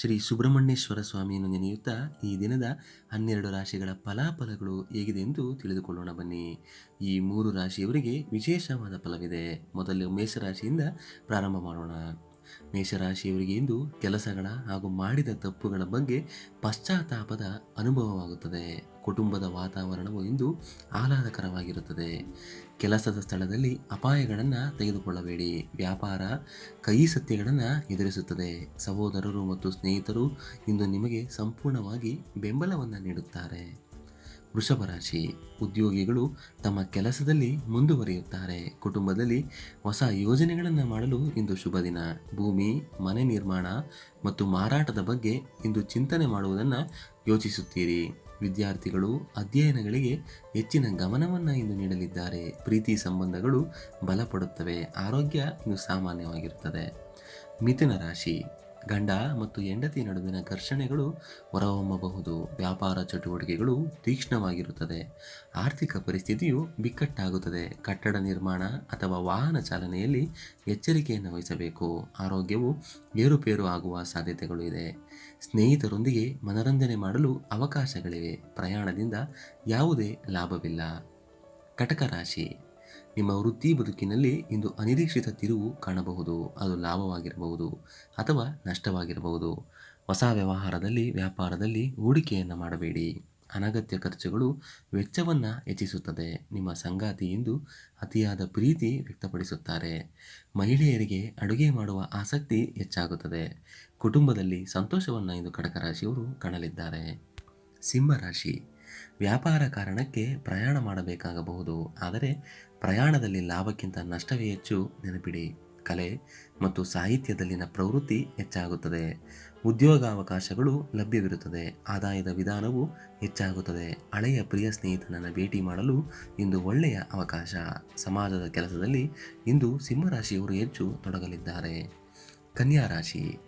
ಶ್ರೀ ಸುಬ್ರಹ್ಮಣ್ಯೇಶ್ವರ ಸ್ವಾಮಿಯನ್ನು ನೆನೆಯುತ್ತಾ ಈ ದಿನದ ಹನ್ನೆರಡು ರಾಶಿಗಳ ಫಲಾಫಲಗಳು ಹೇಗಿದೆ ಎಂದು ತಿಳಿದುಕೊಳ್ಳೋಣ ಬನ್ನಿ. ಈ ಮೂರು ರಾಶಿಯವರಿಗೆ ವಿಶೇಷವಾದ ಫಲವಿದೆ. ಮೊದಲು ಮೇಷರಾಶಿಯಿಂದ ಪ್ರಾರಂಭ ಮಾಡೋಣ. ಮೇಷರಾಶಿಯವರಿಗೆ ಇಂದು ಕೆಲಸಗಳ ಹಾಗೂ ಮಾಡಿದ ತಪ್ಪುಗಳ ಬಗ್ಗೆ ಪಶ್ಚಾತ್ತಾಪದ ಅನುಭವವಾಗುತ್ತದೆ. ಕುಟುಂಬದ ವಾತಾವರಣವು ಇಂದು ಆಹ್ಲಾದಕರವಾಗಿರುತ್ತದೆ. ಕೆಲಸದ ಸ್ಥಳದಲ್ಲಿ ಅಪಾಯಗಳನ್ನು ತೆಗೆದುಕೊಳ್ಳಬೇಡಿ. ವ್ಯಾಪಾರ ಕೈ ಸತ್ಯಗಳನ್ನು ಎದುರಿಸುತ್ತದೆ. ಸಹೋದರರು ಮತ್ತು ಸ್ನೇಹಿತರು ಇಂದು ನಿಮಗೆ ಸಂಪೂರ್ಣವಾಗಿ ಬೆಂಬಲವನ್ನು ನೀಡುತ್ತಾರೆ. ವೃಷಭ ರಾಶಿ ಉದ್ಯೋಗಿಗಳು ತಮ್ಮ ಕೆಲಸದಲ್ಲಿ ಮುಂದುವರಿಯುತ್ತಾರೆ. ಕುಟುಂಬದಲ್ಲಿ ಹೊಸ ಯೋಜನೆಗಳನ್ನು ಮಾಡಲು ಇಂದು ಶುಭ ದಿನ. ಭೂಮಿ, ಮನೆ ನಿರ್ಮಾಣ ಮತ್ತು ಮಾರಾಟದ ಬಗ್ಗೆ ಇಂದು ಚಿಂತನೆ ಮಾಡುವುದನ್ನು ಯೋಚಿಸುತ್ತೀರಿ. ವಿದ್ಯಾರ್ಥಿಗಳು ಅಧ್ಯಯನಗಳಿಗೆ ಹೆಚ್ಚಿನ ಗಮನವನ್ನು ಇಂದು ನೀಡಲಿದ್ದಾರೆ. ಪ್ರೀತಿ ಸಂಬಂಧಗಳು ಬಲಪಡುತ್ತವೆ. ಆರೋಗ್ಯ ಇನ್ನು ಸಾಮಾನ್ಯವಾಗಿರುತ್ತದೆ. ಮಿಥುನ ರಾಶಿ. ಗಂಡ ಮತ್ತು ಹೆಂಡತಿ ನಡುವಿನ ಘರ್ಷಣೆಗಳು ಹೊರಹೊಮ್ಮಬಹುದು. ವ್ಯಾಪಾರ ಚಟುವಟಿಕೆಗಳು ತೀಕ್ಷ್ಣವಾಗಿರುತ್ತದೆ. ಆರ್ಥಿಕ ಪರಿಸ್ಥಿತಿಯು ಬಿಕ್ಕಟ್ಟಾಗುತ್ತದೆ. ಕಟ್ಟಡ ನಿರ್ಮಾಣ ಅಥವಾ ವಾಹನ ಚಾಲನೆಯಲ್ಲಿ ಎಚ್ಚರಿಕೆಯನ್ನು ವಹಿಸಬೇಕು. ಆರೋಗ್ಯವು ಏರುಪೇರು ಆಗುವ ಸಾಧ್ಯತೆಗಳು ಇದೆ. ಸ್ನೇಹಿತರೊಂದಿಗೆ ಮನರಂಜನೆ ಮಾಡಲು ಅವಕಾಶಗಳಿವೆ. ಪ್ರಯಾಣದಿಂದ ಯಾವುದೇ ಲಾಭವಿಲ್ಲ. ಕಟಕ ರಾಶಿ. ನಿಮ್ಮ ವೃತ್ತಿ ಬದುಕಿನಲ್ಲಿ ಇಂದು ಅನಿರೀಕ್ಷಿತ ತಿರುವು ಕಾಣಬಹುದು. ಅದು ಲಾಭವಾಗಿರಬಹುದು ಅಥವಾ ನಷ್ಟವಾಗಿರಬಹುದು. ಹೊಸ ವ್ಯವಹಾರದಲ್ಲಿ, ವ್ಯಾಪಾರದಲ್ಲಿ ಹೂಡಿಕೆಯನ್ನು ಮಾಡಬೇಡಿ. ಅನಗತ್ಯ ಖರ್ಚುಗಳು ವೆಚ್ಚವನ್ನು ಹೆಚ್ಚಿಸುತ್ತದೆ. ನಿಮ್ಮ ಸಂಗಾತಿ ಎಂದು ಅತಿಯಾದ ಪ್ರೀತಿ ವ್ಯಕ್ತಪಡಿಸುತ್ತಾರೆ. ಮಹಿಳೆಯರಿಗೆ ಅಡುಗೆ ಮಾಡುವ ಆಸಕ್ತಿ ಹೆಚ್ಚಾಗುತ್ತದೆ. ಕುಟುಂಬದಲ್ಲಿ ಸಂತೋಷವನ್ನು ಇಂದು ಕಡಕರಾಶಿಯವರು ಕಾಣಲಿದ್ದಾರೆ. ಸಿಂಹರಾಶಿ. ವ್ಯಾಪಾರ ಕಾರಣಕ್ಕೆ ಪ್ರಯಾಣ ಮಾಡಬೇಕಾಗಬಹುದು. ಆದರೆ ಪ್ರಯಾಣದಲ್ಲಿ ಲಾಭಕ್ಕಿಂತ ನಷ್ಟವೇ ಹೆಚ್ಚು ನೆನಪಿಡಿ. ಕಲೆ ಮತ್ತು ಸಾಹಿತ್ಯದಲ್ಲಿನ ಪ್ರವೃತ್ತಿ ಹೆಚ್ಚಾಗುತ್ತದೆ. ಉದ್ಯೋಗಾವಕಾಶಗಳು ಲಭ್ಯವಿರುತ್ತದೆ. ಆದಾಯದ ವಿಧಾನವು ಹೆಚ್ಚಾಗುತ್ತದೆ. ಹಳೆಯ ಪ್ರಿಯ ಸ್ನೇಹಿತನನ್ನು ಭೇಟಿ ಮಾಡಲು ಇಂದು ಒಳ್ಳೆಯ ಅವಕಾಶ. ಸಮಾಜದ ಕೆಲಸದಲ್ಲಿ ಇಂದು ಸಿಂಹರಾಶಿಯವರು ಹೆಚ್ಚು ತೊಡಗಲಿದ್ದಾರೆ. ಕನ್ಯಾ ರಾಶಿ.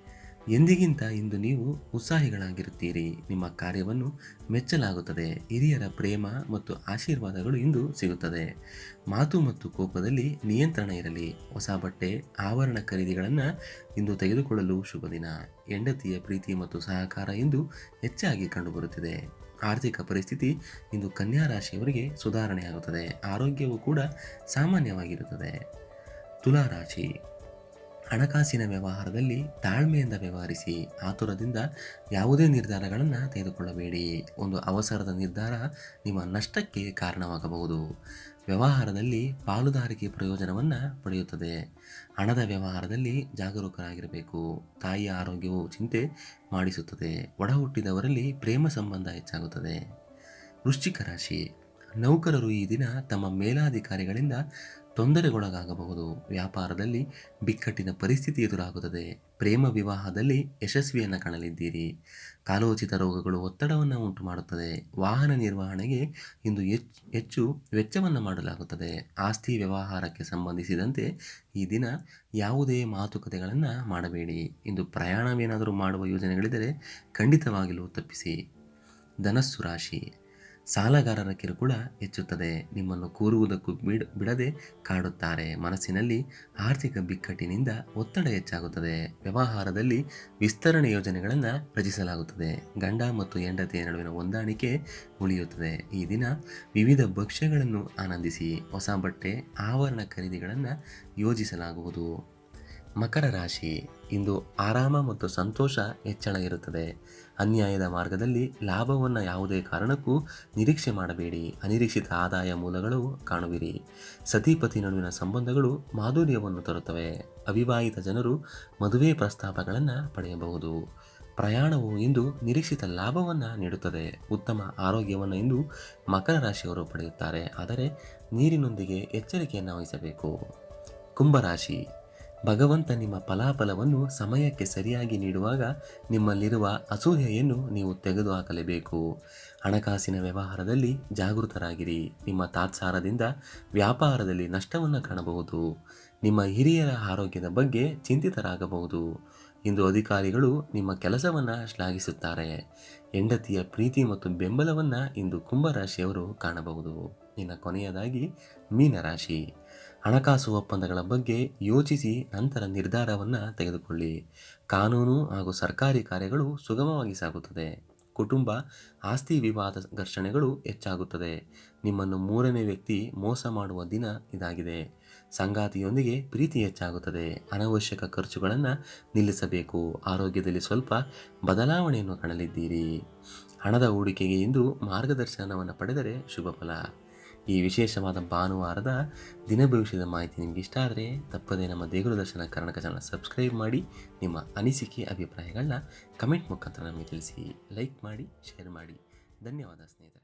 ಎಂದಿಗಿಂತ ಇಂದು ನೀವು ಉತ್ಸಾಹಿಗಳಾಗಿರುತ್ತೀರಿ? ನಿಮ್ಮ ಕಾರ್ಯವನ್ನು ಮೆಚ್ಚಲಾಗುತ್ತದೆ. ಹಿರಿಯರ ಪ್ರೇಮ ಮತ್ತು ಆಶೀರ್ವಾದಗಳು ಇಂದು ಸಿಗುತ್ತದೆ. ಮಾತು ಮತ್ತು ಕೋಪದಲ್ಲಿ ನಿಯಂತ್ರಣ ಇರಲಿ. ಹೊಸ ಬಟ್ಟೆ ಆವರಣ ಖರೀದಿಗಳನ್ನು ಇಂದು ತೆಗೆದುಕೊಳ್ಳಲು ಶುಭ ದಿನ. ಹೆಂಡತಿಯ ಪ್ರೀತಿ ಮತ್ತು ಸಹಕಾರ ಇಂದು ಹೆಚ್ಚಾಗಿ ಕಂಡುಬರುತ್ತಿದೆ. ಆರ್ಥಿಕ ಪರಿಸ್ಥಿತಿ ಇಂದು ಕನ್ಯಾ ರಾಶಿಯವರಿಗೆ ಸುಧಾರಣೆಯಾಗುತ್ತದೆ. ಆರೋಗ್ಯವು ಕೂಡ ಸಾಮಾನ್ಯವಾಗಿರುತ್ತದೆ. ತುಲಾ ರಾಶಿ ಹಣಕಾಸಿನ ವ್ಯವಹಾರದಲ್ಲಿ ತಾಳ್ಮೆಯಿಂದ ವ್ಯವಹರಿಸಿ ಆತುರದಿಂದ ಯಾವುದೇ ನಿರ್ಧಾರಗಳನ್ನು ತೆಗೆದುಕೊಳ್ಳಬೇಡಿ. ಒಂದು ಅವಸರದ ನಿರ್ಧಾರ ನಿಮ್ಮ ನಷ್ಟಕ್ಕೆ ಕಾರಣವಾಗಬಹುದು. ವ್ಯವಹಾರದಲ್ಲಿ ಪಾಲುದಾರಿಕೆ ಪ್ರಯೋಜನವನ್ನು ಪಡೆಯುತ್ತದೆ. ಹಣದ ವ್ಯವಹಾರದಲ್ಲಿ ಜಾಗರೂಕರಾಗಿರಬೇಕು. ತಾಯಿಯ ಆರೋಗ್ಯವು ಚಿಂತೆ ಮಾಡಿಸುತ್ತದೆ. ಒಡಹುಟ್ಟಿದವರಲ್ಲಿ ಪ್ರೇಮ ಸಂಬಂಧ ಹೆಚ್ಚಾಗುತ್ತದೆ. ವೃಶ್ಚಿಕ ರಾಶಿ. ನೌಕರರು ಈ ದಿನ ತಮ್ಮ ಮೇಲಾಧಿಕಾರಿಗಳಿಂದ ತೊಂದರೆಗೊಳಗಾಗಬಹುದು. ವ್ಯಾಪಾರದಲ್ಲಿ ಬಿಕ್ಕಟ್ಟಿನ ಪರಿಸ್ಥಿತಿ ಎದುರಾಗುತ್ತದೆ. ಪ್ರೇಮ ವಿವಾಹದಲ್ಲಿ ಯಶಸ್ವಿಯನ್ನು ಕಾಣಲಿದ್ದೀರಿ. ಕಾಲೋಚಿತ ರೋಗಗಳು ಒತ್ತಡವನ್ನು ಉಂಟು ಮಾಡುತ್ತದೆ ವಾಹನ ನಿರ್ವಹಣೆಗೆ ಇಂದು ಹೆಚ್ಚು ವೆಚ್ಚವನ್ನು ಮಾಡಲಾಗುತ್ತದೆ. ಆಸ್ತಿ ವ್ಯವಹಾರಕ್ಕೆ ಸಂಬಂಧಿಸಿದಂತೆ ಈ ದಿನ ಯಾವುದೇ ಮಾತುಕತೆಗಳನ್ನು ಮಾಡಬೇಡಿ. ಇಂದು ಪ್ರಯಾಣವೇನಾದರೂ ಮಾಡುವ ಯೋಜನೆಗಳಿದ್ದರೆ ಖಂಡಿತವಾಗಿಯೂ ತಪ್ಪಿಸಿ. ಧನಸ್ಸು ರಾಶಿ. ಸಾಲಗಾರರ ಕಿರುಕುಳ ಹೆಚ್ಚುತ್ತದೆ. ನಿಮ್ಮನ್ನು ಕೂರುವುದಕ್ಕೂ ಬಿಡ, ಬಿಡದೆ ಕಾಡುತ್ತಾರೆ. ಮನಸ್ಸಿನಲ್ಲಿ ಆರ್ಥಿಕ ಬಿಕ್ಕಟ್ಟಿನಿಂದ ಒತ್ತಡ ಹೆಚ್ಚಾಗುತ್ತದೆ. ವ್ಯವಹಾರದಲ್ಲಿ ವಿಸ್ತರಣೆ ಯೋಜನೆಗಳನ್ನು ರಚಿಸಲಾಗುತ್ತದೆ. ಗಂಡ ಮತ್ತು ಹೆಂಡತಿಯ ನಡುವಿನ ಹೊಂದಾಣಿಕೆ ಉಳಿಯುತ್ತದೆ. ಈ ದಿನ ವಿವಿಧ ಭಕ್ಷ್ಯಗಳನ್ನು ಆನಂದಿಸಿ, ಹೊಸ ಬಟ್ಟೆ, ಆವರಣ ಖರೀದಿಗಳನ್ನು ಯೋಜಿಸಲಾಗುವುದು. ಮಕರ ರಾಶಿ ಇಂದು ಆರಾಮ ಮತ್ತು ಸಂತೋಷ ಹೆಚ್ಚಳ ಇರುತ್ತದೆ. ಅನ್ಯಾಯದ ಮಾರ್ಗದಲ್ಲಿ ಲಾಭವನ್ನು ಯಾವುದೇ ಕಾರಣಕ್ಕೂ ನಿರೀಕ್ಷೆ ಮಾಡಬೇಡಿ. ಅನಿರೀಕ್ಷಿತ ಆದಾಯ ಮೂಲಗಳು ಕಾಣುವಿರಿ. ಸತಿಪತಿ ನಡುವಿನ ಸಂಬಂಧಗಳು ಮಾಧುರ್ಯವನ್ನು ತರುತ್ತವೆ. ಅವಿವಾಹಿತ ಜನರು ಮದುವೆ ಪ್ರಸ್ತಾಪಗಳನ್ನು ಪಡೆಯಬಹುದು. ಪ್ರಯಾಣವು ಇಂದು ನಿರೀಕ್ಷಿತ ಲಾಭವನ್ನು ನೀಡುತ್ತದೆ. ಉತ್ತಮ ಆರೋಗ್ಯವನ್ನು ಇಂದು ಮಕರ ರಾಶಿಯವರು ಪಡೆಯುತ್ತಾರೆ. ಆದರೆ ನೀರಿನೊಂದಿಗೆ ಎಚ್ಚರಿಕೆಯನ್ನು ವಹಿಸಬೇಕು. ಕುಂಭರಾಶಿ ಭಗವಂತ ನಿಮ್ಮ ಫಲಾಫಲವನ್ನು ಸಮಯಕ್ಕೆ ಸರಿಯಾಗಿ ನೀಡುವಾಗ ನಿಮ್ಮಲ್ಲಿರುವ ಅಸೂಯೆಯನ್ನು ನೀವು ತೆಗೆದುಹಾಕಲೇಬೇಕು. ಹಣಕಾಸಿನ ವ್ಯವಹಾರದಲ್ಲಿ ಜಾಗೃತರಾಗಿರಿ. ನಿಮ್ಮ ತಾತ್ಸಾರದಿಂದ ವ್ಯಾಪಾರದಲ್ಲಿ ನಷ್ಟವನ್ನು ಕಾಣಬಹುದು. ನಿಮ್ಮ ಹಿರಿಯರ ಆರೋಗ್ಯದ ಬಗ್ಗೆ ಚಿಂತಿತರಾಗಬಹುದು. ಇಂದು ಅಧಿಕಾರಿಗಳು ನಿಮ್ಮ ಕೆಲಸವನ್ನು ಶ್ಲಾಘಿಸುತ್ತಾರೆ. ಹೆಂಡತಿಯ ಪ್ರೀತಿ ಮತ್ತು ಬೆಂಬಲವನ್ನು ಇಂದು ಕುಂಭರಾಶಿಯವರು ಕಾಣಬಹುದು. ಇನ್ನು ಕೊನೆಯದಾಗಿ ಮೀನರಾಶಿ. ಹಣಕಾಸು ಒಪ್ಪಂದಗಳ ಬಗ್ಗೆ ಯೋಚಿಸಿ ನಂತರ ನಿರ್ಧಾರವನ್ನು ತೆಗೆದುಕೊಳ್ಳಿ. ಕಾನೂನು ಹಾಗೂ ಸರ್ಕಾರಿ ಕಾರ್ಯಗಳು ಸುಗಮವಾಗಿ ಸಾಗುತ್ತದೆ. ಕುಟುಂಬ, ಆಸ್ತಿ ವಿವಾದ ಘರ್ಷಣೆಗಳು ಹೆಚ್ಚಾಗುತ್ತದೆ. ನಿಮ್ಮನ್ನು ಮೂರನೇ ವ್ಯಕ್ತಿ ಮೋಸ ಮಾಡುವ ದಿನ ಇದಾಗಿದೆ. ಸಂಗಾತಿಯೊಂದಿಗೆ ಪ್ರೀತಿ ಹೆಚ್ಚಾಗುತ್ತದೆ. ಅನವಶ್ಯಕ ಖರ್ಚುಗಳನ್ನು ನಿಲ್ಲಿಸಬೇಕು. ಆರೋಗ್ಯದಲ್ಲಿ ಸ್ವಲ್ಪ ಬದಲಾವಣೆಯನ್ನು ಕಾಣಲಿದ್ದೀರಿ. ಹಣದ ಹೂಡಿಕೆಗೆ ಎಂದು ಮಾರ್ಗದರ್ಶನವನ್ನು ಪಡೆದರೆ ಶುಭ ಫಲ. ಈ ವಿಶೇಷವಾದ ಭಾನುವಾರದ ದಿನ ಭವಿಷ್ಯದ ಮಾಹಿತಿ ನಿಮಗೆ ಇಷ್ಟ ಆದರೆ ತಪ್ಪದೇ ನಮ್ಮ ದೇಗುಲ ದರ್ಶನ ಕರ್ನಾಟಕ ಚಾನಲ್ ಸಬ್ಸ್ಕ್ರೈಬ್ ಮಾಡಿ, ನಿಮ್ಮ ಅನಿಸಿಕೆ, ಅಭಿಪ್ರಾಯಗಳನ್ನ ಕಮೆಂಟ್ ಮುಖಾಂತರ ನಮಗೆ ತಿಳಿಸಿ. ಲೈಕ್ ಮಾಡಿ ಶೇರ್ ಮಾಡಿ. ಧನ್ಯವಾದ ಸ್ನೇಹಿತರೆ.